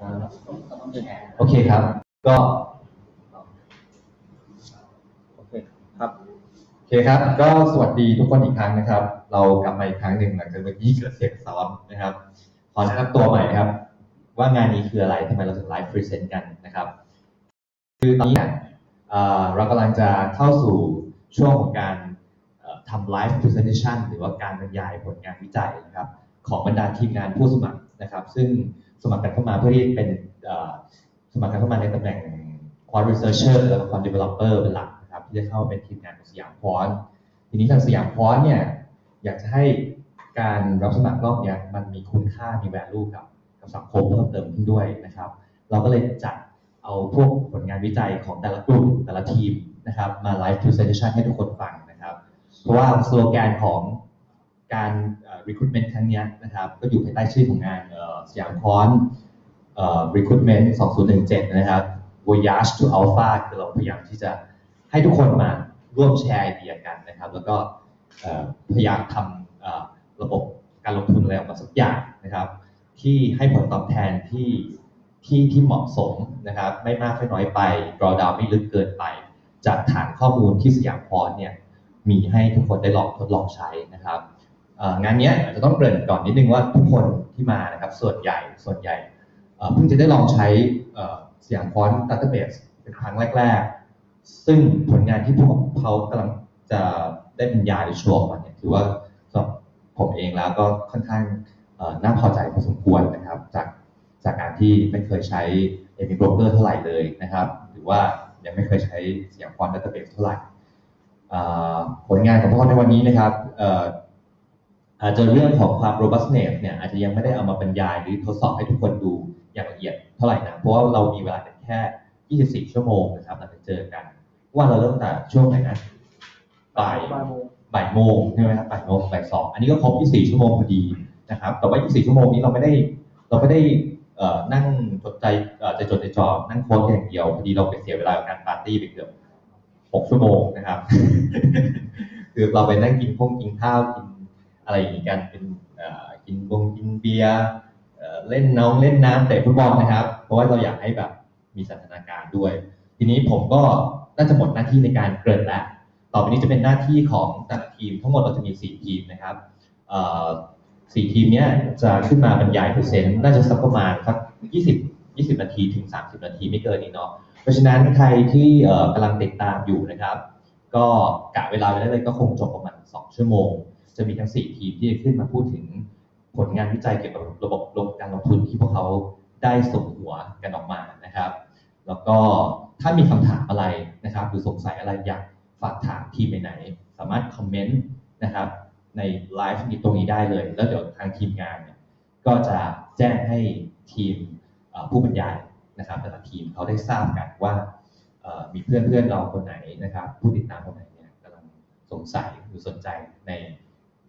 อ่าโอเคครับ ก็โอเคครับโอเคครับ ก็สวัสดีทุกคนอีกครั้งนะครับ เรากลับมาอีกครั้งหนึ่งหลังจากเมื่อกี้เกิดเสียงซ้อมนะครับ ขอแนะนำตัวใหม่นะครับ ว่างานนี้คืออะไรทำไมเราถึงไลฟ์พรีเซนต์กันนะครับ คือตอนนี้เนี่ยเอ่อเรากำลังจะเข้าสู่ช่วงของการเอ่อทำไลฟ์พรีเซนเ t ชันหรือว่าการบรรยายผลงานวิจัยนะครับ ของบรรดาทีมงานผู้สมัครนะครับ ซึ่ง สมัครกันเข้ามาเพื่อที่เป็นสมัครกันเข้ามาในตำแหน่ง Quant Researcher แล้วก็ Quant Developer เป็นหลักนะครับที่จะเข้าเป็นทีมงานของสยามควอนทีนี้ทางสยามควอนเนี่ยอยากจะให้การรับสมัครรอบนี้มันมีคุณค่ามี value กับกับสังคมเพิ่มเติมขึ้นด้วยนะครับ เราก็เลยจัดเอาพวกผลงานวิจัยของแต่ละกลุ่มแต่ละทีมนะครับมา live presentation ให้ทุกคนฟังนะครับ เพราะว่าสโลแกนของการ recruitment ครั้งนี้นะครับ ก็อยู่ภายใต้ชื่อของงานสยามคอน recruitment 2017 นะครับ voyage to alpha คือเราพยายามที่จะให้ทุกคนมาร่วมแชร์ไอเดียกันนะครับ แล้วก็พยายามทำระบบการลงทุนอะไรออกมาสักอย่างนะครับ ที่ให้ผลตอบแทนที่ที่ที่เหมาะสมนะครับ ไม่มากไม่น้อยไป draw down ไม่ลึกเกินไป จากฐานข้อมูลที่สยามพรเนี่ยมีให้ทุกคนได้ลองทดลองใช้นะครับ งานนี้อาจจะต้องเกริ่นก่อนนิดนึงว่าทุกคนที่มานะครับส่วนใหญ่ส่วนใหญ่เพิ่งจะได้ลองใช้เอ่อสยามพรดัตเตอร์เบสเป็นครั้งแรก ๆ ซึ่งผลงานที่พวกเขากำลังจะได้บรรยายหรือโชว์ออกมาเนี่ยถือว่าสำหรับผมเองแล้วก็ค่อนข้างน่าพอใจพอสมควรนะครับ จากจากการที่ไม่เคยใช้เอมิโบรกเกอร์เท่าไหร่เลยนะครับ หรือว่ายังไม่เคยใช้เสียงควอนดัตเตอร์เบสเท่าไหร่ผลงานของพวกเราในวันนี้นะครับ อ่ออาจจะเรื่องของความ robustness เนี่ยอาจจะยังไม่ได้เอามาบรรยายหรือทดสอบให้ทุกคนดูอย่างละเอียดเท่าไหร่นะเพราะว่าเรามีเวลาแค่ 24 ชั่วโมงนะครับเราจะเจอกัน ว่าเราเริ่มแต่ช่วงไหนนะบ่ายบ่ายโมงบ่ายโมงใช่ไหมครับบ่ายโมงบ่ายสองอันนี้ก็ครบ 24 ชั่วโมงพอดีนะครับ แต่ว่า 24 ชั่วโมงนี้เราไม่ได้เราไม่ได้เอ่อนั่งจดใจเอ่อใจจดใจจ่อนั่งโค้ดอย่างเดียวพอดีเราไปเสียเวลากับการปาร์ตี้ไปเกือบ 6 ชั่วโมงนะครับ คือเราไปนั่งกินพงกินข้าวกิน อะไรอย่างนี้กันเป็นกินบงกินเบียร์เล่นน้องเล่นน้ำเตะฟุตบอลนะครับ เพราะว่าเราอยากให้แบบมีสันทนาการด้วย ทีนี้ผมก็น่าจะหมดหน้าที่ในการเกริ่นแล้วต่อไปนี้จะเป็นหน้าที่ของแต่ละทีม ทั้งหมดเราจะมี 4 ทีมนะครับสี่ทีมเนี้ยจะขึ้นมาบรรยายเปอร์เซ็นต์น่าจะสักประมาณสัก20 20 นาทีถึง 30 นาทีไม่เกินนี้เนาะเพราะฉะนั้นใครที่กำลังติดตามอยู่นะครับ ก็กะเวลาไว้ได้เลยก็คงจบประมาณ 2 ชั่วโมง จะมีทั้ง 4 ทีมที่จะขึ้นมาพูดถึงผลงานวิจัยเกี่ยวกับระบบลงการลงทุนที่พวกเขาได้ส่งหัวกันออกมานะครับ แล้วก็ถ้ามีคำถามอะไรนะครับ หรือสงสัยอะไรอยากฝากถามทีมไหน สามารถคอมเมนต์นะครับในไลฟ์นี้ตรงนี้ได้เลย แล้วเดี๋ยวทางทีมงานเนี่ยก็จะแจ้งให้ทีมผู้บรรยายนะครับแต่ละทีมเขาได้ทราบกันว่ามีเพื่อนเพื่อนๆเราคนไหนนะครับ ผู้ติดตามคนไหนเนี่ยกำลังสงสัยหรือสนใจใน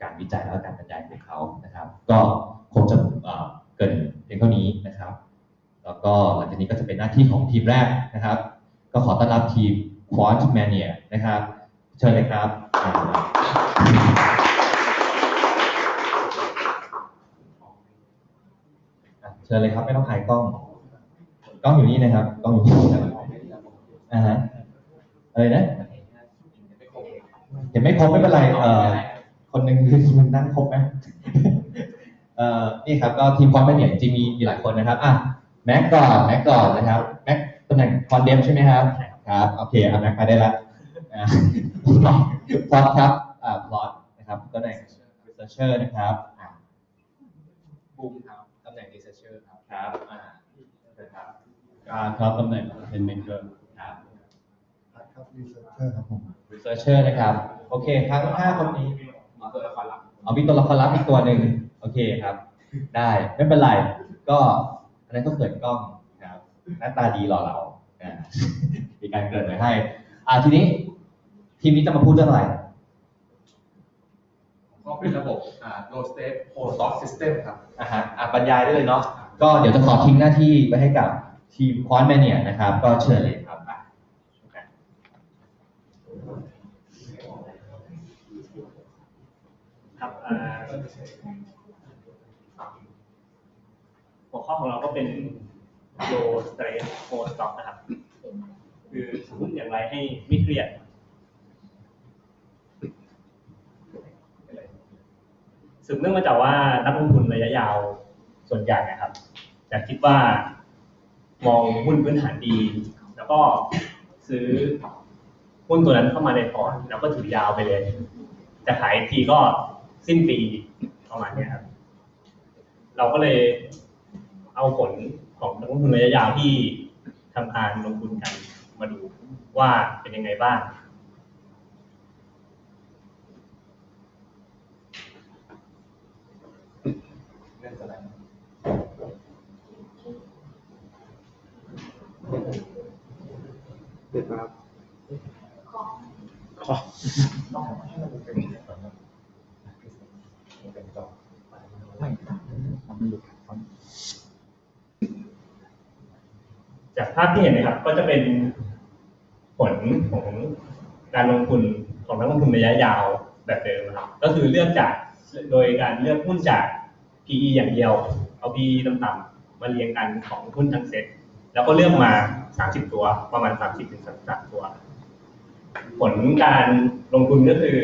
การวิจัยและการบรรยายของเขานะครับ ก็คงจะเกินเพียงเท่านี้นะครับ แล้วก็หลังจากนี้ก็จะเป็นหน้าที่ของทีมแรกนะครับ ก็ขอต้อนรับทีม Quant Mania นะครับ เชิญเลยครับเชิญเลยครับไม่ต้องถ่ายกล้องกล้องอยู่นี่นะครับกล้องอยู่นี่นะครับอ่าฮะอะไรนะเห็นไม่ครบไม่เป็นไรเอ่อ คนหนึ่งคือมันนั่งครบไหมเอ่อนี่ครับก็ทีมความเป็นเนี่ยจริงๆมีมีหลายคนนะครับอะแม็กก่อนแม็กก่อนนะครับแม็กตำแหน่งคอนเดมใช่ไหมครับครับโอเคเอาแม็กไปได้ละอ่าพลอตครับอ่าพลอตนะครับตำแหน่ง researcher นะครับอ่าบูมครับตำแหน่ง researcher ครับครับอ่าเชิญครับการครับตำแหน่งเป็นเมนเทอร์ครับครับรีเสิร์ชเชอร์ครับผม researcher นะครับโอเคทั้งห้าคนนี้ มีตัวละครหลักเอามีตัวละครลับอีกตัวหนึ่งโอเคครับ ได้ไม่เป็นไรก็อันนั้นก็เขินกล้องครับหน้าตาดีหล่อเหลาอ่ามีการเกริดไว้ให้อ่าทีนี้ ทีมนี้จะมาพูดเรื่องอะไรก็เป็นระบบอ่า low state whole soft system ครับอ่าฮะอะบรรยายได้เลยเนาะก็เดี๋ยวจะขอทิ้งหน้าที่ไว้ให้กับทีมควอนแมเนียนะครับ ก็เชิญเลย ข้อของเราก็เป็น low stress low stock นะครับ คือถือหุ้นอย่างไรให้ไม่เครียดสืบเนื่องมาจากว่านักลงทุนระยะยาวส่วนใหญ่นะครับจะคิดว่ามองหุ้นพื้นฐานดี แล้วก็ซื้อหุ้นตัวนั้นเข้ามาในพอร์ตแล้วก็ถือยาวไปเลย จะขายทีก็สิ้นปีประมาณนี้ครับ เราก็เลย เอาผลของนักลงทุนระยะยาวที่ทำการลงทุนกันมาดูว่าเป็นยังไงบ้างเรื่องอะไรเด็ดมากต้องให้มันเป็นก่อนนะมันเป็นก่อนไม่มันหลุดครับ จากภาพที่เห็นนะครับ ก็จะเป็นผลของการลงทุนของนักลงทุนระยะยาวแบบเดิมนะครับ ก็คือเลือกจากโดยการเลือกหุ้นจาก PE อย่างเดียว เอา PE ต่ำๆมาเรียงกันของหุ้นทั้งเซ็ตแล้วก็เลือกมา 30 ตัว ประมาณ 30ถึง33 ตัว ผลการลงทุนก็คือ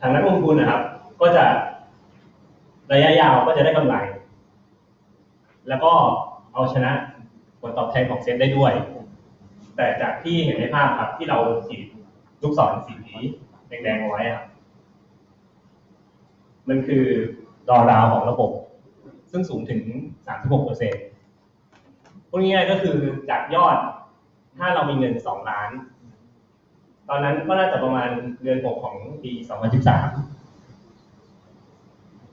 ทางนักลงทุนนะครับ ก็จะระยะยาวก็จะได้กำไร แล้วก็เอาชนะ ลตอบแทนของเซ็ตได้ด้วย แต่จากที่เห็นในภาพครับที่เราขีดลูกศรสีแดงๆเอาไว้อะมันคือดอราวของระบบ ซึ่งสูงถึง 36เปอร์เซ็นต์พูดง่ายๆก็คือจากยอด ถ้าเรามีเงิน 2 ล้าน ตอนนั้นก็น่าจะประมาณเดือน6ของปี 2013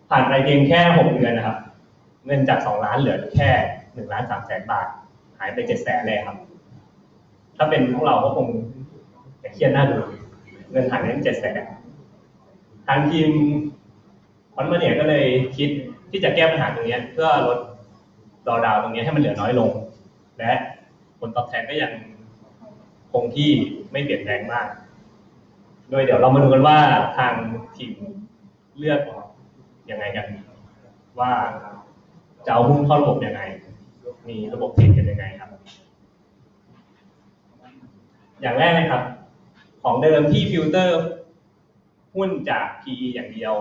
ผ่านไปเพียงแค่ 6 เดือนนะครับ เงินจาก 2 ล้านเหลือแค่ 1 ล้าน3แสนบาทายไป7แสนเลยครับ ถ้าเป็นพวกเราก็คงจะเครียดหน้าดูเงินหายไปเจ็ดแสนทางทีมคอนมเนียก็เลยคิดที่จะแก้ปัญหาตรงนี้เพื่อลดดอดาวตรงนี้ให้มันเหลือน้อยลง และผลตอบแทนก็ยังคงที่ไม่เปลี่ยนแปลงมาก โดยเดี๋ยวเรามาดูกันว่าทางทีมเลือกยังไงกัน ว่าจะเอาหุ้นเข้าระบบยังไง มีระบบเทรดกันยังไงครับ อย่างแรกนะครับ ของเดิมที่ฟิลเตอร์หุ้นจาก PE อย่างเดียว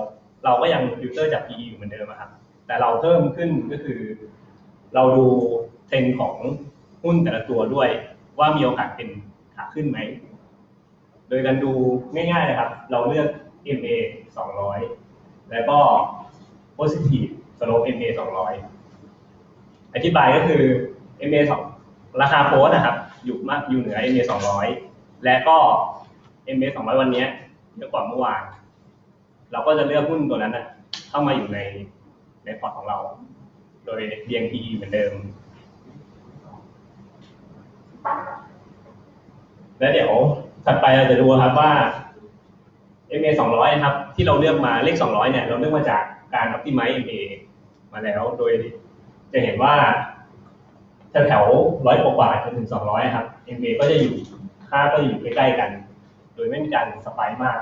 เราก็ยังฟิลเตอร์จาก PE อยู่เหมือนเดิมครับ แต่เราเพิ่มขึ้นก็คือ เราดูเทรนของหุ้นแต่ละตัวด้วย ว่ามีโอกาสเป็นขาขึ้นไหม โดยการดูง่ายๆนะครับ เราเลือก MA 200 แล้วก็ positive slope MA 200 อธิบายก็คือ MA 2ราคาโพสนะครับ อยู่มากอยู่เหนือ MA 200 และก็ MA 200 วันนี้เยอะกว่าเมื่อวาน เราก็จะเลือกหุ้นตัวนั้นนะเข้ามาอยู่ในในพอร์ตของเรา โดยเรียง PE เหมือนเดิม และเดี๋ยวถัดไปเราจะดูครับว่า MA 200นะครับ ที่เราเลือกมาเลข 200 เนี่ย เราเลือกมาจากการ optimize MA มาแล้วโดย จะเห็นว่าแถวๆร้อยกว่าๆจนถึง200ครับ MA ก็จะอยู่ค่าก็อยู่ใกล้ๆกัน โดยไม่มีการสปค์มาก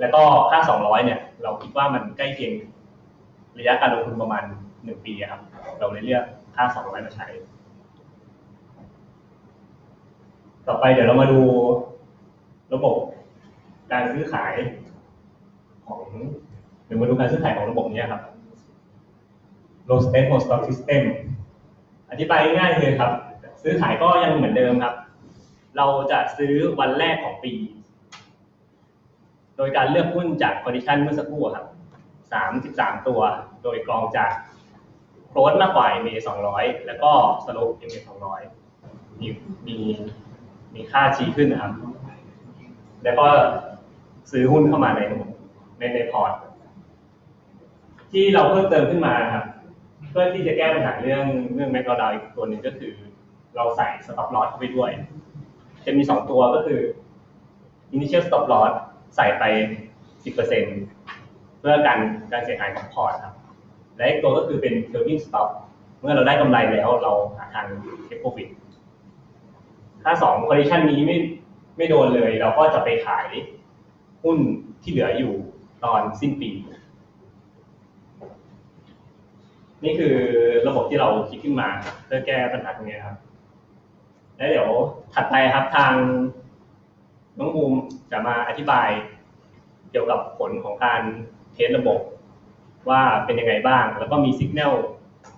แล้วก็ค่า200เนี่ย เราคิดว่ามันใกล้เคียงระยะการลงทุนประมาณ1ปีครับ เราเลยเลือกค่า200มาใช้ ต่อไปเดี๋ยวเรามาดูระบบการซื้อขายของเดี๋ยวมาดูการซื้อขายของระบบนี้ครับ low state low stock system อธิบายง่ายๆเลยครับ ซื้อขายก็ยังเหมือนเดิมครับ เราจะซื้อวันแรกของปี โดยการเลือกหุ้นจากคอนดิชันเมื่อสักครู่ครับ33 ตัว โดยกรองจากโคลดมากกว่า MA 200 แล้วก็สโลป MA 200 มีมีมีค่าชี้ขึ้นนะครับ แล้วก็ซื้อหุ้นเข้ามาในในในพอร์ตที่เราเพิ่มเติมขึ้นมาครับ เพื่อที่จะแก้ปัญหาเรื่องเรื่องแมกโรดาวอีกตัวหนึ่งก็คือ เราใส่ stop loss เข้าไปด้วย จะมีสองตัวก็คือ initial stop loss ใส่ไป 10%เพื่อการการเสียหายของพอร์ตครับ และอีกตัวก็คือเป็น trailing stop เมื่อเราได้กำไรแล้วเราหาทาง take profit ถ้าสอง condition นี้ไม่ไม่โดนเลย เราก็จะไปขายหุ้นที่เหลืออยู่ตอนสิ้นปี นี่คือระบบที่เราคิดขึ้นมาเพื่อแก้ปัญหาตรงนี้ครับ แล้วเดี๋ยวถัดไปครับทางน้องบูมจะมาอธิบายเกี่ยวกับผลของการเทสระบบ ว่าเป็นยังไงบ้าง แล้วก็มีสัญญาณ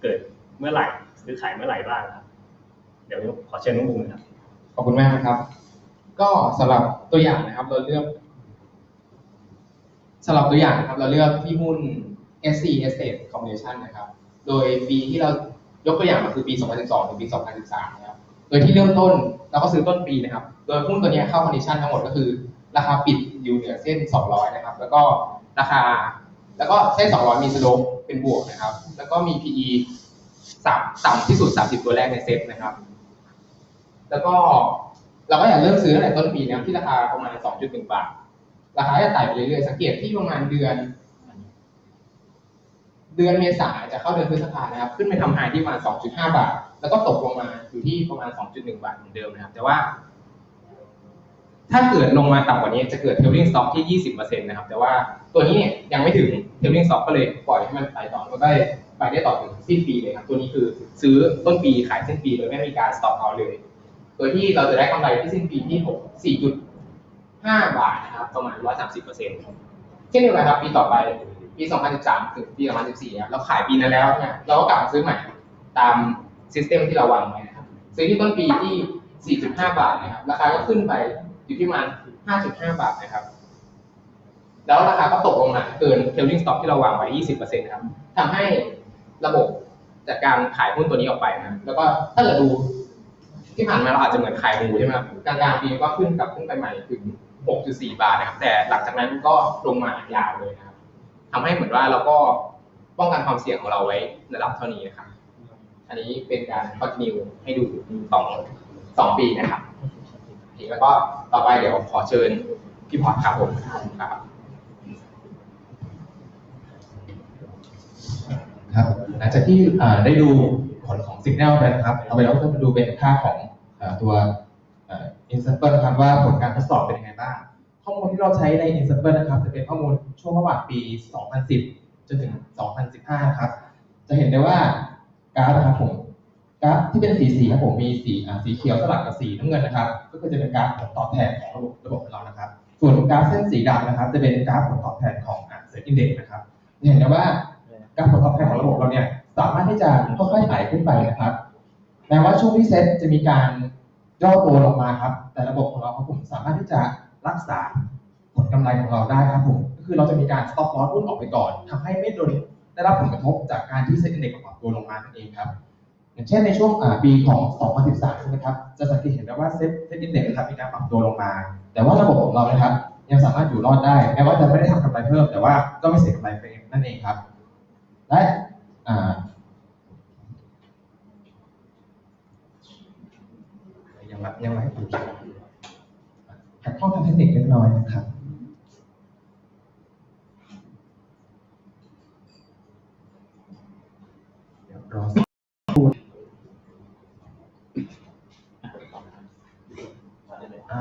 เกิดเมื่อไหร่ซื้อขายเมื่อไหร่บ้างครับ เดี๋ยวขอเชิญน้องบูมนะครับ ขอบคุณมากครับ ก็สำหรับตัวอย่างนะครับเราเลือกสำหรับตัวอย่างนะครับเราเลือกที่หุ้น SC Estate Combination นะครับ โดยปีที่เรายกตัวอย่างมาคือปี 2012 ถึงปี 2013 นะครับ โดยที่เริ่มต้นเราก็ซื้อต้นปีนะครับ โดยหุ้นตัวนี้เข้าคอนดิชันทั้งหมดก็คือ ราคาปิดอยู่เหนือเส้น 200 นะครับ แล้วก็ราคา แล้วก็เส้น 200 มีสโลปเป็นบวกนะครับ แล้วก็มี PE สามต่ำที่สุด 30 ตัวแรกในเซ็ตนะครับ แล้วก็เราก็อยากเริ่มซื้อตั้งแต่ต้นปีนะที่ราคาประมาณ 2.1 บาท ราคาจะไต่ไปเรื่อยๆ สังเกตที่ประมาณเดือน เดือนเมษาจะเข้าเดือนพฤษภานะครับ ขึ้นไปทำไฮที่ประมาณ 2.5 บาท แล้วก็ตกลงมาอยู่ที่ประมาณ 2.1 บาทเหมือนเดิมนะครับ แต่ว่า ถ้าเกิดลงมาต่ำกว่านี้จะเกิดเทลลิงสต็อกที่ 20%นะครับ แต่ว่าตัวนี้เนี่ยยังไม่ถึงเทลลิงสต็อกก็เลยปล่อยให้มันไปต่อแล้วก็ได้ไปได้ต่อถึงสิ้นปีเลยครับ ตัวนี้คือซื้อต้นปีขายสิ้นปีโดยไม่มีการสต็อกเอาเลย โดยที่เราจะได้กำไรที่สิ้นปีที่6 4.5 บาทนะครับ ประมาณ 130%เช่นเดียวกันครับปีต่อไป ปี 2013 ถึงปี 2014ครับเราขายปีนั้นแล้วเนี่ยเราก็กลับมาซื้อใหม่ตามซิสเต็มที่เราวางไว้นะครับซื้อที่ต้นปีที่ 4.5 บาทนะครับ ราคาก็ขึ้นไปอยู่ที่ประมาณ 5.5 บาทนะครับ แล้วราคาก็ตกลงมาเกินเทลลิงสต็อกที่เราวางไว้ 20%นะครับทำให้ระบบจากการขายหุ้นตัวนี้ออกไปนะ แล้วก็ถ้าเกิดดูที่ผ่านมาเราอาจจะเหมือนขายหูใช่ไหมครับกลางๆปีก็ขึ้นกลับขึ้นไปใหม่ถึง 6.4 บาทนะครับ แต่หลังจากนั้นก็ลงมายาวเลยนะ ทำให้เหมือนว่าเราก็ป้องกันความเสี่ยงของเราไว้ระดับเท่านี้นะครับอันนี้เป็นการคอนติเนียให้ดูสองสองปีนะครับแล้วก็ต่อไปเดี๋ยวขอเชิญพี่พอร์ตครับผมครับครับหลังจากที่ได้ดูผลของสัญญาณไปนะครับเอาไปเราก็จะมาดูเป็นค่าของอตัวอินสัมเปิลนะครับว่าผลการทดสอบเป็นยังไงบ้าง ข้อมูลที่เราใช้ในอินสัมเปิลนะครับ จะเป็นข้อมูลช่วงระหว่างปี 2010 จนถึง 2015 นะครับ จะเห็นได้ว่ากราฟนะครับผมกราฟที่เป็นสีสีครับผมมีสีสีเขียวสลับกับสีน้ำเงินนะครับ ก็คือจะเป็นกราฟผลตอบแทนของระบบระบบของเรานะครับ ส่วนกราฟเส้นสีดำนะครับ จะเป็นกราฟผลตอบแทนของเซ็ตอินเด็กนะครับจะเห็นได้ว่าการผลตอบแทนของระบบเราเนี่ยสามารถที่จะค่อยๆไต่ขึ้นไปนะครับแม้ว่าช่วงที่เซ็ตจะมีการย่อตัวลงมาครับ แต่ระบบของเราครับผมสามารถที่จะ รักษาผลกำไรของเราได้ครับผมก็คือเราจะมีการ stop loss หุ้นออกไปก่อนทำให้ไม่โดนได้รับผลกระทบจากการที่เซ็ตอินเด็กปรับตัวลงมานั่นเองครับอย่างเช่นในช่วงปีของ 2013 ใช่ไหมครับ จะสังเกตเห็นได้ว่าเซ็ตเซ็ตอินเด็กนะครับมีการปรับตัวลงมา แต่ว่าระบบของเรานะครับ ยังสามารถอยู่รอดได้ แม้ว่าจะไม่ได้ทำกำไรเพิ่ม แต่ว่าก็ไม่เสียกำไรไปนั่นเองครับ และยังไม่ยังไม่ให้ดู ขัดข้องทางเทคนิคเล็กน้อยนะครับเดี๋ยวรอสักครู่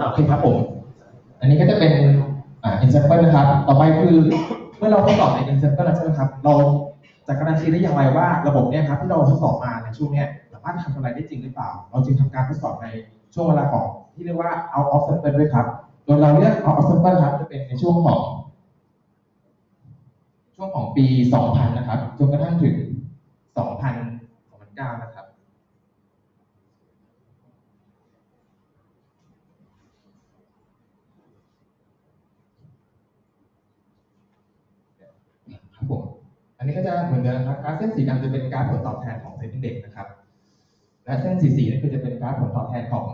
โอเคครับผม อันนี้ก็จะเป็นอ่า example นะครับ ต่อไปคือเมื่อเราทดสอบใน example แล้วใช่ไหมครับ เราจะการันตีได้อย่างไรว่าระบบเนี่ยครับที่เราทดสอบมาในช่วงเนี้ยสามารถทำกำไรได้จริงหรือเปล่า เราจึงทำการทดสอบในช่วงเวลาของ ที่เรียกว่า out of sample ด้วยครับโดยเราเลือก out of sample ครับจะเป็นในช่วงของ ช่วงของปี 2000 นะครับจนกระทั่งถึง 2000 2009 นะครับ ครับผม อันนี้ก็จะเหมือนเดิมครับกราฟเส้นสีดำจะเป็นกราฟผลตอบแทนของเซ็นดิ้งเด็กนะครับ และเส้นสีสีนี่คือจะเป็นกราฟผลตอบแทนของ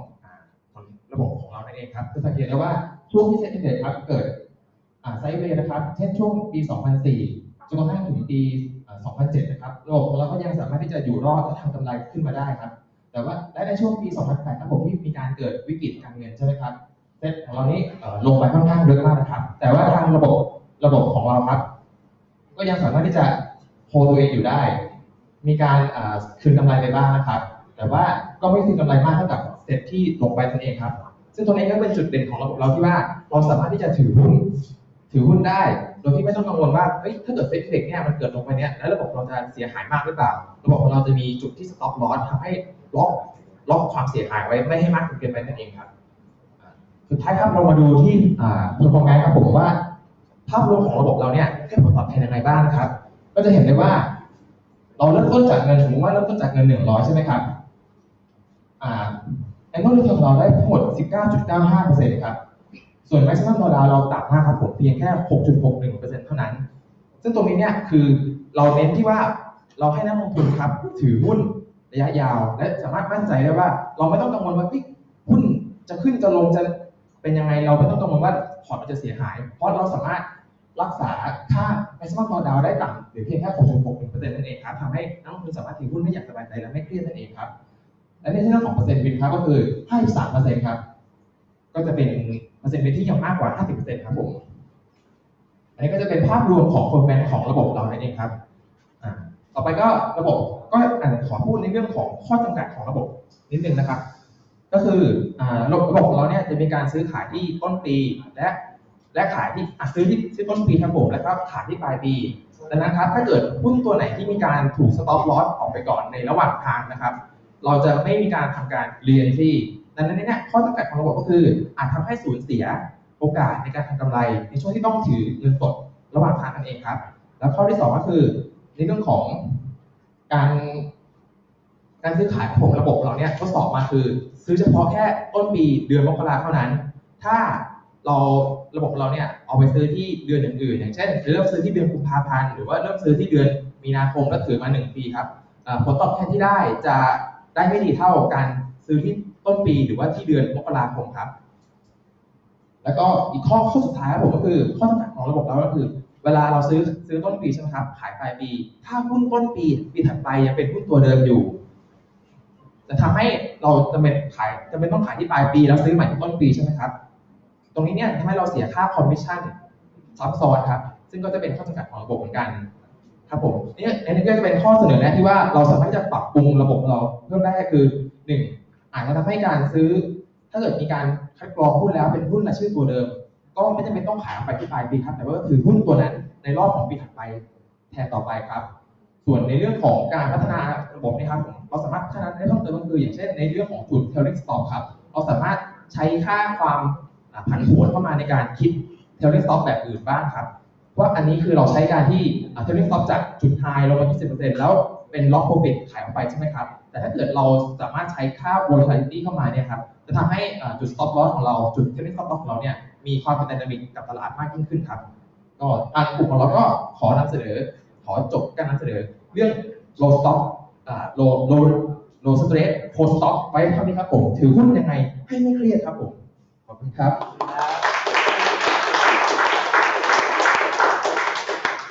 องเองครับจะสังเกตได้ว่าช่วงที่เซ็นดิ้เด็กครับเกิดไซด์เวย์นะครับ เช่นช่วงปี 2004 จนกระทั่งถึงปีอ่า2007 นะครับระบบของเราก็ยังสามารถที่จะอยู่รอดและทำกำไรขึ้นมาได้ครับ แต่ว่าและในช่วงปี 2008ครับผมที่มีการเกิดวิกฤตการเงินใช่ไหมครับเซ็ตของเรานี่เอ่อลงไปค่อนข้างเยอะมากนะครับ แต่ว่าทางระบบระบบของเราครับ ก็ยังสามารถที่จะโฮตัวเองอยู่ได้ มีการคืนกำไรไปบ้างนะครับ แต่ว่าก็ไม่คืนกำไรมากเท่ากับเซ็ตที่ลงไปนั่นเองครับ ซึ่งตรงนี้ก็เป็นจุดเด่นของระบบเราที่ว่าเราสามารถที่จะถือหุ้นถือหุ้นได้ โดยที่ไม่ต้องกังวลว่าเฮ้ยถ้าเกิดเซ็ตเด็กเนี่ยมันเกิดลงไปเนี่ยแล้วระบบเราจะเสียหายมากหรือเปล่า ระบบของเราจะมีจุดที่สต็อปลอสทำให้ล็อกล็อกความเสียหายไว้ไม่ให้มากจนเกินไปนั่นเองครับ สุดท้ายครับเรามาดูที่อ่า performance ครับผมว่า ภาพรวมของระบบเราเนี่ยให้ผลตอบแทนยังไงบ้างนะครับ ก็จะเห็นได้ว่า เราเริ่มต้นจากเงินสมมติว่าเริ่มต้นจากเงินหนึ่งร้อยใช่ไหมครับ annual return ของเราได้ทั้งหมด 19.95%ครับ ส่วน maximum drawdown เราต่ำมากครับผมเพียงแค่ 6.61%เท่านั้น ซึ่งตรงนี้เนี่ยคือเราเน้นที่ว่าเราให้นักลงทุนครับถือหุ้นระยะยาว และสามารถมั่นใจได้ว่า เราไม่ต้องกังวลว่าหุ้นจะขึ้นจะลงจะเป็นยังไงเราไม่ต้องกังวลว่าพอร์ตมันจะเสียหาย เพราะเราสามารถรักษาค่า maximum drawdown ได้ต่ำหรือเพียงแค่ 6.61%นั่นเองครับทำให้นักลงทุนสามารถถือหุ้นได้อย่างสบายใจและไม่เครียดนั่นเองครับ และในเรื่องของเปอร์เซ็นต์วินครับก็คือ 53%ครับ ก็จะเป็นเปอร์เซ็นต์วินที่ยังมากกว่า 50%ครับผม อันนี้ก็จะเป็นภาพรวมของ performance ของระบบเรานั่นเองครับต่อไปก็ระบบก็อาจจะขอพูดในเรื่องของข้อจำกัดของระบบนิดนึงนะครับ ก็คือระบบของเราเนี่ยจะมีการซื้อขายที่ต้นปีและและขายที่ซื้อที่ซื้อต้นปีครับผมแล้วก็ขายที่ปลายปีดังนั้นครับถ้าเกิดหุ้นตัวไหนที่มีการถูก stop loss ออกไปก่อนในระหว่างทางนะครับ เราจะไม่มีการทำการเรียนที่ดังนั้นเนี่ยข้อจำกัดของระบบก็คือ อาจทำให้สูญเสียโอกาสในการทำกำไร ในช่วงที่ต้องถือเงินสดระหว่างทางนั่นเองครับ แล้วข้อที่สองก็คือในเรื่องของการการซื้อขายของผมระบบเราเนี่ยทดสอบมาคือ ซื้อเฉพาะแค่ต้นปีเดือนมกราเท่านั้น ถ้าเราระบบเราเนี่ยเอาไปซื้อที่เดือนอื่นๆอย่างเช่นเริ่มซื้อที่เดือนกุมภาพันธ์หรือว่าเริ่มซื้อที่เดือนมีนาคมแล้วถือมาหนึ่งปีครับผลตอบแทนที่ได้จะ ได้ไม่ดีเท่าการซื้อที่ต้นปีหรือว่าที่เดือนมกราคมครับ แล้วก็อีกข้อข้อสุดท้ายครับผมก็คือ ข้อจำกัดของระบบเราก็คือ เวลาเราซื้อซื้อต้นปีใช่ไหมครับ ขายปลายปี ถ้าหุ้นต้นปีปีถัดไปยังเป็นหุ้นตัวเดิมอยู่ จะทำให้เราจะเป็นขายจะเป็นต้องขายที่ปลายปีแล้วซื้อใหม่ที่ต้นปีใช่ไหมครับ ตรงนี้เนี่ยทำให้เราเสียค่าคอมมิชชั่นซับซ้อนครับ ซึ่งก็จะเป็นข้อจำกัดของระบบเหมือนกัน ครับผมนี่นนี้ก็จะเป็นข้อเสนอแนะที่ว่าเราสามารถที่จะปรับปรุงระบบเราเพิ่มได้ก็คือหนึ่งอาจจะทำให้การซื้อ ถ้าเกิดมีการคัดกรองหุ้นแล้วเป็นหุ้นรายชื่อตัวเดิม ก็ไม่จำเป็นต้องขายไปที่ปลายปีครับ แต่ว่าถือหุ้นตัวนั้นในรอบของปีถัดไปแทนต่อไปครับ ส่วนในเรื่องของการพัฒนาระบบนะครับผมเราสามารถพัฒนาได้เพิ่มเติมก็คือ อย่างเช่น ในเรื่องของจุด trailing stop ครับเราสามารถใช้ค่าความผันผวนเข้ามาในการคิด trailing stop แบบอื่นบ้างครับ ว่าอันนี้คือเราใช้การที่อ่า trailing stop จากจุด high ลงมา20%แล้วเป็น lock profit ขายออกไปใช่ไหมครับ แต่ถ้าเกิดเราสามารถใช้ค่า volatility เข้ามาเนี่ยครับจะทำให้อ่าจุด stop loss ของเราจุด trailing stop loss ของเราเนี่ยมีความเป็น dynamic กับตลาดมากยิ่งขึ้นครับ ก็ทางกลุ่มของเราก็ขอนำเสนอ ขอจบการนำเสนอ เรื่อง low stop อ่า low low low stress cold stop ไว้เท่านี้ครับผม ถือหุ้นยังไงให้ไม่เครียดครับผม ขอบคุณครับ